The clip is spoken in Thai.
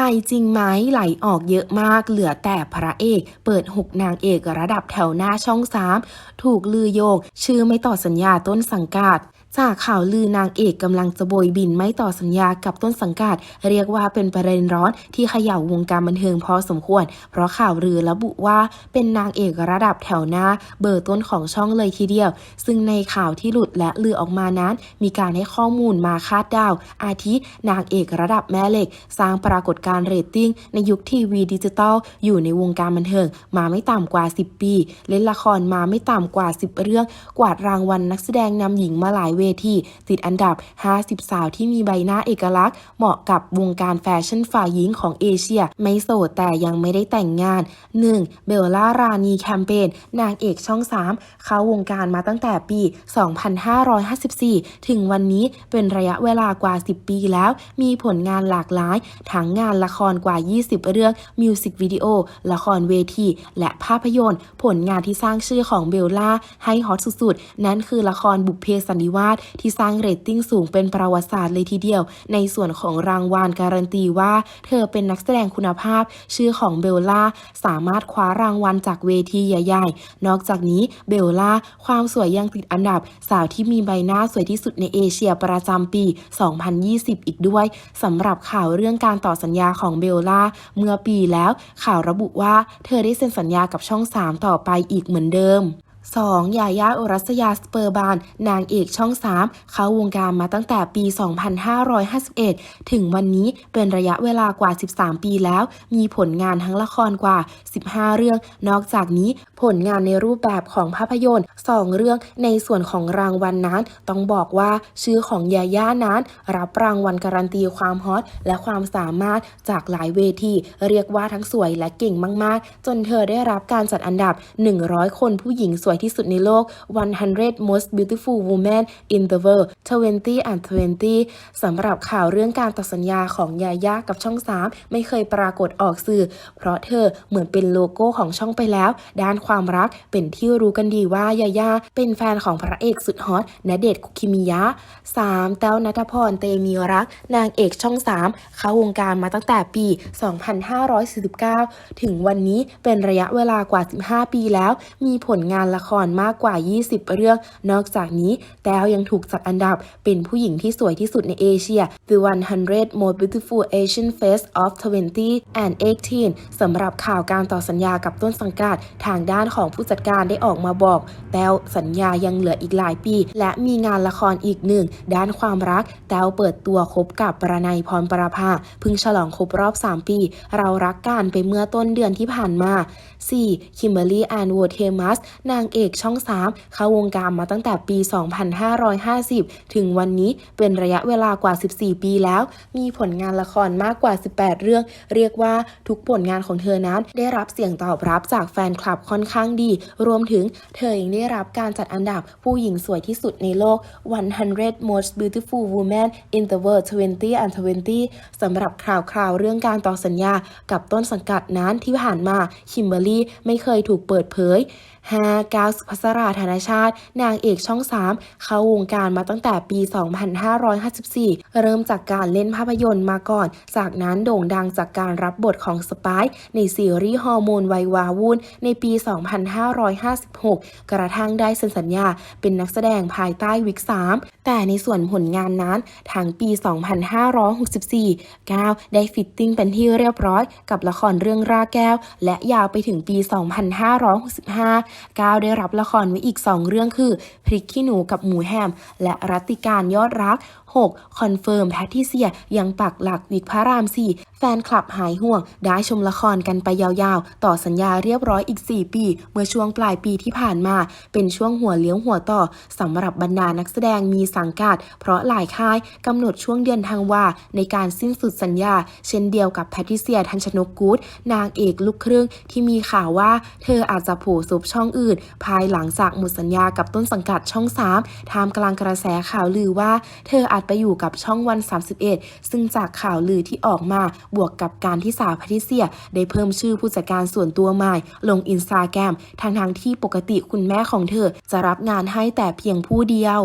ไปจริงไหมไหลออกเยอะมากเหลือแต่พระเอก เปิด6นางเอกระดับแถวหน้าช่อง3ถูกลือโยงชื่อไม่ต่อสัญญาต้นสังกัดจากข่าวลือนางเอกกำลังจะโบยบินไม่ต่อสัญญากับต้นสังกัด เรียกว่าเป็นประเด็นร้อนที่เขย่าวงการบันเทิงพอสมควร เพราะข่าวลือระบุว่าเป็นนางเอกระดับแถวหน้า เบอร์ต้นของช่องเลยทีเดียว ซึ่งในข่าวที่หลุดและลือออกมานั้น มีการให้ข้อมูลมาคาดเดาอาทินางเอกระดับแม่เหล็ก สร้างปรากฏการเรตติ้งในยุคทีวีดิจิตอลอยู่ในวงการบันเทิงมาไม่ต่ำกว่า 10 ปี เล่นละครมาไม่ต่ำกว่า 10 เรื่อง กวาดรางวัลนักแสดงนำหญิงมาหลายเวทีติดอันดับ 50 สาวที่มีใบหน้าเอกลักษณ์ เหมาะกับวงการแฟชั่นฝ่ายหญิงของเอเชีย ไม่โสดแต่ยังไม่ได้แต่งงาน 1. เบลล่ารานีแคมเปญนางเอกช่อง 3 เข้าวงการมาตั้งแต่ปี 2554 ถึงวันนี้เป็นระยะเวลากว่า 10 ปีแล้ว มีผลงานหลากหลายทั้งงานละครกว่า 20 เรื่อง มิวสิกวิดีโอ ละครเวที และภาพยนตร์ ผลงานที่สร้างชื่อของเบลล่าให้ฮอตสุดๆ นั่นคือละครบุพเพสันนิวาสที่สร้างเรตติ้งสูงเป็นประวัติศาสตร์เลยทีเดียว ในส่วนของรางวัลการันตีว่า เธอเป็นนักแสดงคุณภาพ ชื่อของเบลล่าสามารถคว้ารางวัลจากเวทีใหญ่ๆ นอกจากนี้เบลล่าความสวยยังติดอันดับ สาวที่มีใบหน้าสวยที่สุดในเอเชียประจำปี 2020 อีกด้วยสำหรับข่าวเรื่องการต่อสัญญาญาของเบลล่าเมื่อปีแล้วข่าวระบุว่าเธอได้เซ็นสัญญากับช่อง 3 ต่อไปอีกเหมือนเดิม 2. ยายาอุรัสยาสเปอร์บาน นางเอกช่อง 3 เข้าวงการมาตั้งแต่ปี 2551 ถึงวันนี้เป็นระยะเวลากว่า 13 ปีแล้ว มีผลงานทั้งละครกว่า 15 เรื่อง นอกจากนี้ผลงานในรูปแบบของภาพยนตร์ 2 เรื่องในส่วนของรางวัลนนั้น ต้องบอกว่าชื่อของยาย่านั้น รับรางวัลการันตีความฮอตและความสามารถจากหลายเวที เรียกว่าทั้งสวยและเก่งมาก ๆ จนเธอได้รับการจัดอันดับ 100 คนผู้หญิงสวยที่สุดในโลก 100 most beautiful women in the world 20 and 20 สำหรับข่าวเรื่องการตัดสัญญาของยาย่ากับช่อง 3 ไม่เคยปรากฏออกสื่อ เพราะเธอเหมือนเป็นโลโก้ของช่องไปแล้ว ด้านความรักเป็นที่รู้กันดีว่ายาย่าเป็นแฟนของพระเอกสุดฮอตณเดชคุกิมิยะ 3. แต้วนัทพรเตมีรัก นางเอกช่อง 3 เข้าวงการมาตั้งแต่ปี 2549 ถึงวันนี้เป็นระยะเวลากว่า 15 ปีแล้ว มีผลงานละครมากกว่า 20 เรื่อง นอกจากนี้ แต้วยังถูกจัดอันดับเป็นผู้หญิงที่สวยที่สุดในเอเชีย The 100 Most Beautiful Asian Face of 20 and 18 สำหรับข่าวการต่อสัญญากับต้นสังกัดทางด้านของผู้จัดการได้ออกมาบอก แต้วสัญญายังเหลืออีกหลายปี และมีงานละครอีกหนึ่ง ด้านความรัก แต้วเปิดตัวคบกับประนัยพรประภาพิ่งฉลองครบรอบ 3 ปี เรารักกันไปเมื่อต้นเดือนที่ผ่านมา 4. คิมเบอร์รี่แอนโวเทมัสนางเอกช่อง 3 เข้าวงการมาตั้งแต่ปี 2550 ถึงวันนี้เป็นระยะเวลากว่า 14 ปีแล้ว มีผลงานละครมากกว่า 18 เรื่อง เรียกว่าทุกผลงานของเธอนั้นได้รับเสียงตอบรับจากแฟนคลับค่อนข้างดี รวมถึงเธอยังได้รับการจัดอันดับผู้หญิงสวยที่สุดในโลก 100 most beautiful women in the world 20 and 20 สำหรับข่าวคราวเรื่องการต่อสัญญากับต้นสังกัดนั้นที่ผ่านมาคิมเบอรี่ไม่เคยถูกเปิดเผย 5. กาวสุภสราธนชาติ นางเอกช่อง 3 เข้าวงการมาตั้งแต่ปี 2554 เริ่มจากการเล่นภาพยนตร์มาก่อน จากนั้นโด่งดังจากการรับบทของสปายในซีรีส์ฮอร์โมนไววาวุ่นในปี 2556 กระทั่งได้เซ็นสัญญาเป็นนักแสดงภายใต้วิก 3 แต่ในส่วนผลงานนั้นทางปี 2564ก้าวได้ฟิตติ้งเป็นที่เรียบร้อยกับละครเรื่องราแก้ว และยาวไปถึงปี 2565ก้าวได้รับละครไว้อีก 2 เรื่องคือ พริกขี้หนูกับหมูแฮม และรัติการยอดรัก 6. คอนเฟิร์มแพทริเซีย ยังปักหลักวิกพระราม 4 แฟนคลับหายห่วง ได้ชมละครกันไปยาวๆ ต่อสัญญาเรียบร้อยอีก 4 ปี เมื่อช่วงปลายปีที่ผ่านมา เป็นช่วงหัวเลี้ยวหัวต่อสำหรับบรรดานักแสดงมีสังกัด เพราะหลายค่ายกำหนดช่วงเดือนทางวาในการสิ้นสุดสัญญา เช่นเดียวกับแพทริเซียทันชนกกูดนางเอกลูกครึ่งที่มีข่าวว่า เธออาจจะผล่ซุบช่องอื่น ภายหลังจากหมดสัญญากับต้นสังกัดช่อง 3ทามกลางกระแสข่าวลือว่า เธออาจไปอยู่กับช่องวัน 31 ซึ่งจากข่าวลือที่ออกมาบวกกับการที่สาวแพทิเซีย ได้เพิ่มชื่อผู้จัดการส่วนตัวใหม่ ลงอินสตาแกรมทางทางๆที่ปกติคุณแม่ของเธอจะรับงานให้แต่เพียงผู้เดียว